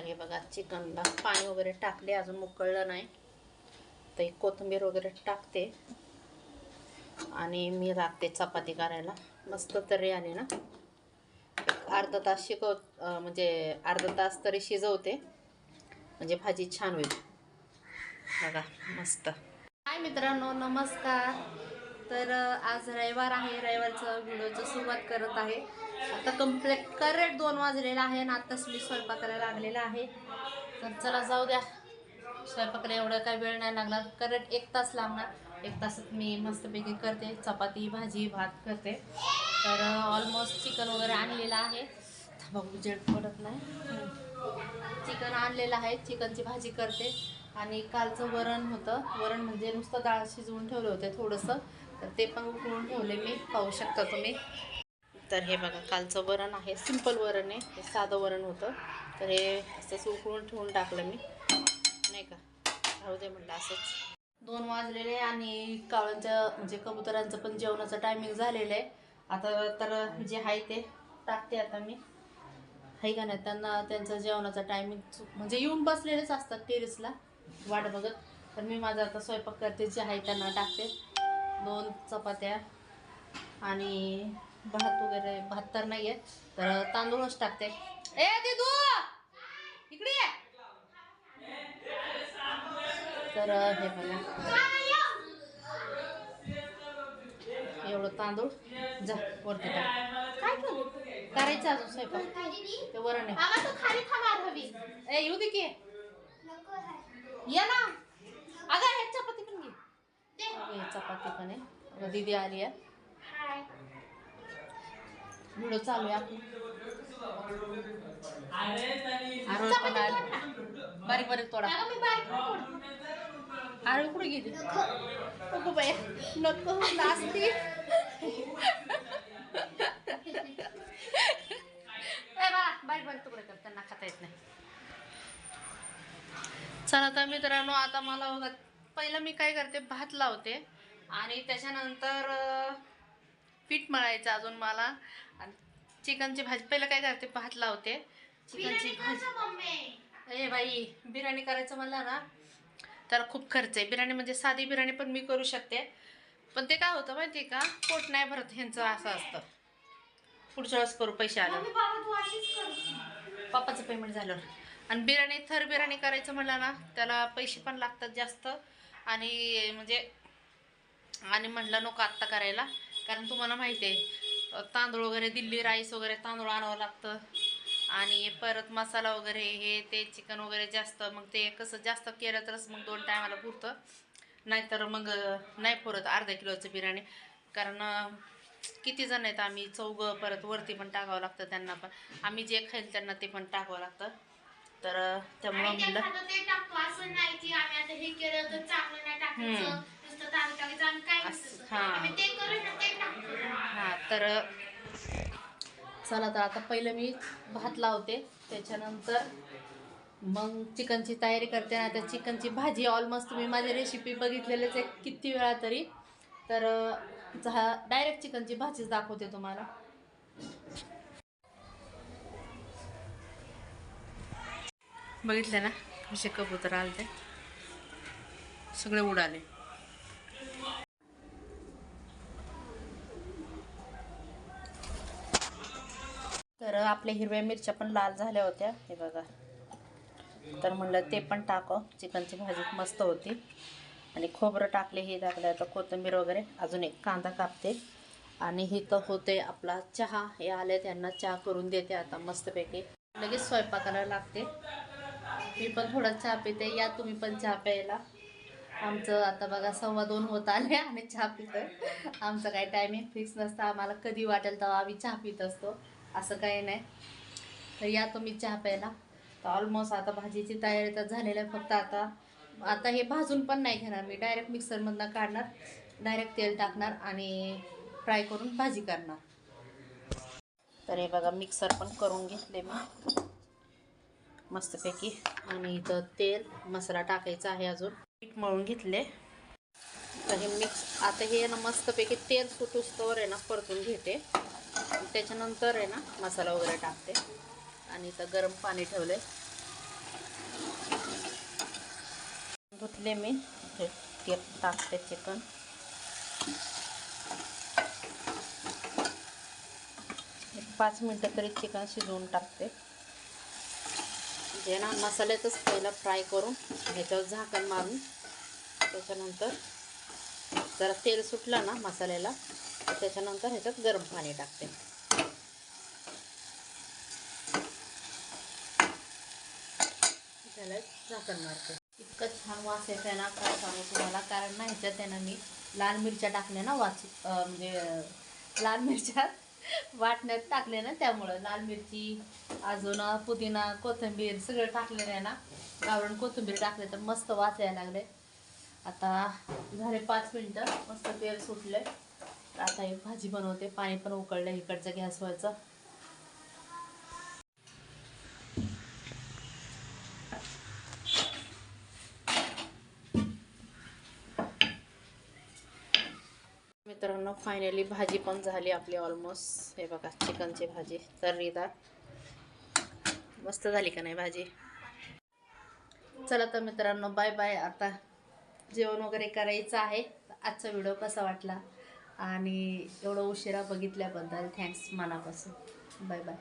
तर बघा चिकनला पाणी वगैरे टाकले अजून उकळलं नाही. तर एक कोथिंबीर वगैरे टाकते. आणि मी लागते चपाती करायला. मस्त तरी आली ना. एक अर्धा तास शिकव म्हणजे अर्धा तास तरी शिजवते. म्हणजे भाजी छान होईल. बघा मस्त. हाय मित्रांनो नमस्कार. तर आज रविवार आहे. रविवारचं व्हिडिओचं सुरुवात करत आहे. आता कंप्लीट करेक्ट दोन वाजलेला आहे आणि आत्ताच मी स्वयंपाकाला लागलेला आहे. तर चला जाऊ द्या. स्वयंपाकाला एवढं काही वेळ नाही लागणार. करेक्ट एक तास लागणार. एक तासात मी मस्तपैकी करते. चपाती भाजी भात करते. तर ऑलमोस्ट चिकन वगैरे आणलेलं आहे. बघू उजेड पडत नाही. चिकन आणलेलं आहे. चिकनची भाजी करते. आणि कालचं वरण होतं. वरण म्हणजे नुसतं डाळ शिजवून ठेवलं होते थोडंसं. तर ते पण उकळून ठेवले मी. पाहू शकता तुम्ही. तर हे बघा कालचं वरण आहे. सिंपल वरण आहे. हे साधं वरण होतं. तर हे असंच उकळून ठेवून टाकलं मी. नाही का? राहू दे म्हटलं असंच. दोन वाजलेले आणि काळांच्या म्हणजे कबुतरांचं पण जेवणाचं टायमिंग झालेलं आहे. आता तर जे आहे ते टाकते आता मी. आहे का नाही? त्यांना त्यांचं जेवणाचा टायमिंग म्हणजे येऊन बसलेलेच असतात टेरेसला वाट बघत. तर मी माझा आता स्वयंपाक करते. जे आहे त्यांना टाकते. दोन चपात्या आणि भात वगैरे भात तर नाही आहे तर तांदूळच टाकते. ए दिदू! इकडे ये. तर हे बघा. एवढं तांदूळ. जा वरती काय करू करायचं अजून स्वयंपाक. ते वरण आहे. ए येऊ दे की. ये ना. अगं हे चपाती पण घे अगं, हे चपाती पण आहे. दीदी आली आहे. हाय व्हिडिओ चालू आहे. आरोळ पण आली बारीक बारीक बारीक आरोळ कुठे गेली? नको बाई. नको नाचती बारीक बारीक तुकडे कर. त्यांना खाता येत नाही. चला तर मित्रांनो आता मला बघा पहिलं मी काय करते? भात लावते. आणि त्याच्यानंतर पीठ मळायचं अजून मला. आणि चिकनची भाजी पहिलं काय करते भात लावते. चिकनची भाजी. ए बाई बिर्याणी करायचं म्हणलं ना त्याला खूप खर्च आहे. बिर्याणी म्हणजे साधी बिर्याणी पण मी करू शकते. पण ते काय होतं माहिती का पोट नाही भरत ह्यांचं असं असतं. पुढच्या वेळेस करू पैसे आले पप्पाचं पेमेंट झालं आणि बिर्याणी थर बिर्याणी करायचं म्हणलं ना त्याला पैसे पण लागतात जास्त. आणि म्हणजे आणि म्हणलं नको आत्ता करायला. कारण तुम्हाला माहिती आहे तांदूळ वगैरे दिल्ली राईस वगैरे तांदूळ आणावं लागतं. आणि परत मसाला वगैरे हे ते चिकन वगैरे जास्त मग ते कसं जास्त केलं तरच मग दोन टायमाला पुरतं. नाहीतर मग नाही पुरत अर्धा किलोचं बिर्याणी. कारण किती जण आहेत आम्ही चौघं परत वरती पण टाकावं लागतं त्यांना पण. आम्ही जे खाईल त्यांना ते पण टाकावं लागतं. तर त्यामुळं म्हणलं हा. हां तर चला तर आता पहिलं मी भात लावते. त्याच्यानंतर मग चिकनची तयारी करते ना त्या चिकनची भाजी ऑलमोस्ट तुम्ही माझी रेसिपी बघितलेलीच आहे किती वेळा तरी. तर डायरेक्ट चिकनची भाजीच दाखवते तुम्हाला. बघितलं ना? कसे कबूतर आले ते सगळे उडाले. तर आपल्या हिरव्या मिरच्या पण लाल झाल्या होत्या. हे बघा. तर म्हणलं ते पण टाकं. चिकनची भाजी मस्त होती. आणि खोबरं टाकले हे टाकलं. आता कोथिंबीर वगैरे. अजून एक कांदा कापते. आणि हे तर होते आपला चहा. हे आले त्यांना चहा करून देते आता मस्तपैकी. लगेच स्वयंपाकाला लागते. मी पण थोडा चहा पिते. या तुम्ही पण चहा प्यायला. आमचं आता बघा सव्वा दोन होत आले आणि चहा पितोय. आमचं काही टायमिंग फिक्स नसतं. आम्हाला कधी वाटेल तेव्हा आम्ही चहा पित असतो. असं काही नाही. तर या तुम्ही चहा प्यायला. तर ऑलमोस्ट आता भाजीची तयारी तर झालेली आहे फक्त आता. आता हे भाजून पण नाही घेणार मी. डायरेक्ट मिक्सरमधनं काढणार डायरेक्ट तेल टाकणार आणि फ्राय करून भाजी करणार. तर हे बघा मिक्सर पण करून घेतले मी. मस्तपैकी. आणि इथं तेल मसाला टाकायचा आहे अजून. पीठ मळून घेतले. तर हे मिक्स आता हे ना मस्तपैकी तेल सुटूस्तवर आहे ना परतून घेते. त्याच्यानंतर आहे ना मसाला वगैरे टाकते. आणि इथं गरम पाणी ठेवले धुतले मी. ते टाकते चिकन. एक पाच मिनटं तरी चिकन शिजवून टाकते. जे ना मसाल्यातच पहिला फ्राय करून ह्याच्यावर झाकण मारून त्याच्यानंतर जरा तेल सुटलं ना मसाल्याला त्याच्यानंतर ह्याच्यात गरम पाणी टाकते. त्याला झाकण मारते. इतकं छान वास येत ना काय सांगू तुम्हाला? कारण ना ह्याच्यात आहे ना मी लाल मिरच्या टाकल्या ना वाच म्हणजे लाल मिरच्या वाटण्यात टाकले ना त्यामुळं. लाल मिरची अजून पुदिना कोथिंबीर सगळं टाकलेलं आहे ना. गावरण कोथिंबीर टाकले तर मस्त वाचायला लागले. आता झाले पाच मिनटं. मस्त तेल सुटले आता एक भाजी बनवते. पाणी पण उकळलं इकडचं गॅसवरचं. मित्रांनो फायनली भाजी पण झाली आपली ऑलमोस्ट हे बघा चिकनची भाजी तर्रीदार. मस्त झाली का नाही भाजी? चला तर मित्रांनो बाय बाय आता जेवण वगैरे करायचं आहे. आजचा व्हिडिओ कसा वाटला? आणि एवढं उशिरा बघितल्याबद्दल थँक्स मनापासून. Bye bye